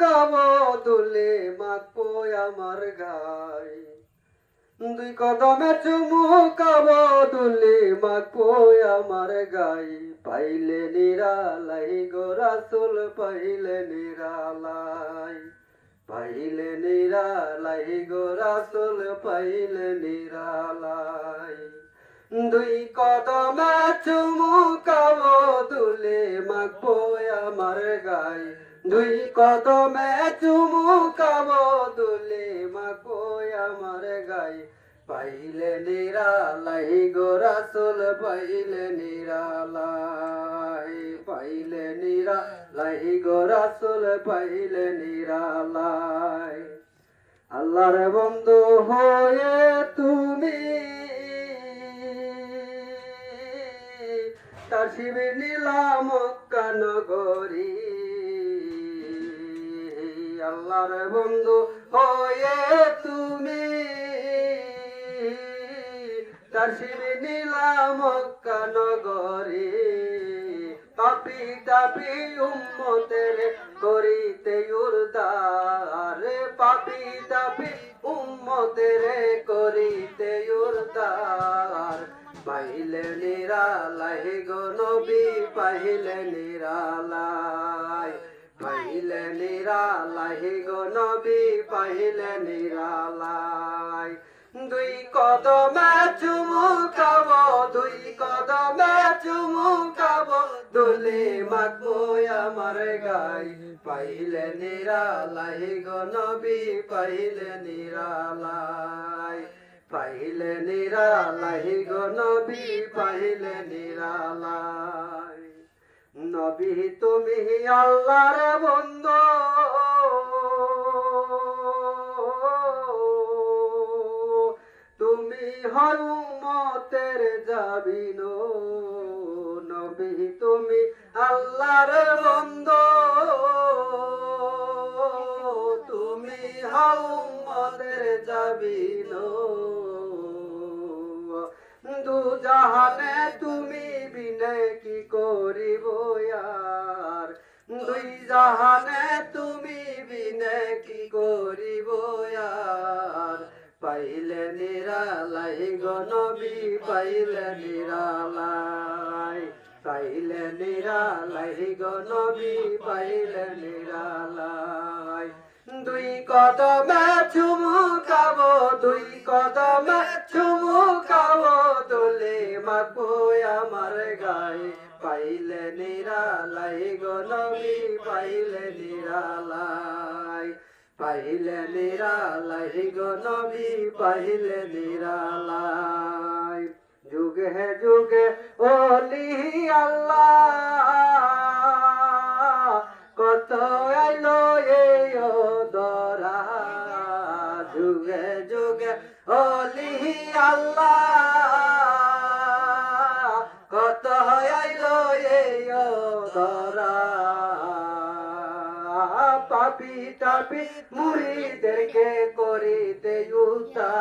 চুমুকাবো দুলে মাখবো আমার গাই দুই কদমে চুমুকাবো দুলে মাখবো আমার গাই পাইলে নিরালাই গো রাসুল, পাইলে নিরালাই। পাইলে নিরালাই গো রাসুল, পাইলে নিরালাই। দুই কদমে চুমুকাবো, দুলে মাখবো আমার গাই দুই কদমে চুমুকাবো, দুলে মাখবো আমার গাই পাইলে নিরালাই গো রাসুল, পাইলে নিরালাই পাইলে নিরালাই গো রাসুল, পাইলে নিরালাই। আল্লাহর বন্ধু হয়ে তার শিবির নিলাম নগরী আল্লাহর বন্ধু হয়ে তুমি। তার শিবির নিলাম নগরী পাপি তাপি উম্মতের করিতে উর্দার। পাপি তাপি উম্মতের করিতে উর্দার। পাইলে নিরালাই গো নবী পাইলে নিরালাই পাইলে নিরালাই গো নবী পাইলে নিরালাই দুই কদমে চুমুকাব দুই কদমে চুমুকাব দুলি মাখবো আমার গাই। পাইলে নিরালাই গো নবী পাইলে নিরালাই পাইলে নিরালাই গো নবী পাইলে নিরালাই নবী তুমি আল্লাহর বন্ধু। তুমি হরমতের যাবিন নবী তুমি আল্লাহর বন্ধু। তুমি হরমতের যাবিন দু জাহানে তুমি বিনে কি করিব আর দুই জাহানে তুমি বিনে কি করিব আর পাইলে নিরালাই গনবি পাইলে নিরালাই। পাইলে নিরালাই গনবি পাইলে নিরালাই। দুই কদমে চুমুকাব দুই কদমে চুমুকাব মাখবো আমার গায়ে? পাইলে নিরালাই গনবি পাইলে নিরালাই। পাইলে নিরালাই গনবি পাইলে নিরালাই। যুগে যুগে ওলি আল্লাহ, কত আইলো এই দরা যুগে যুগে ওলি আল্লাহ পাপি টাপি মুড়িদেরকে করিতে উতা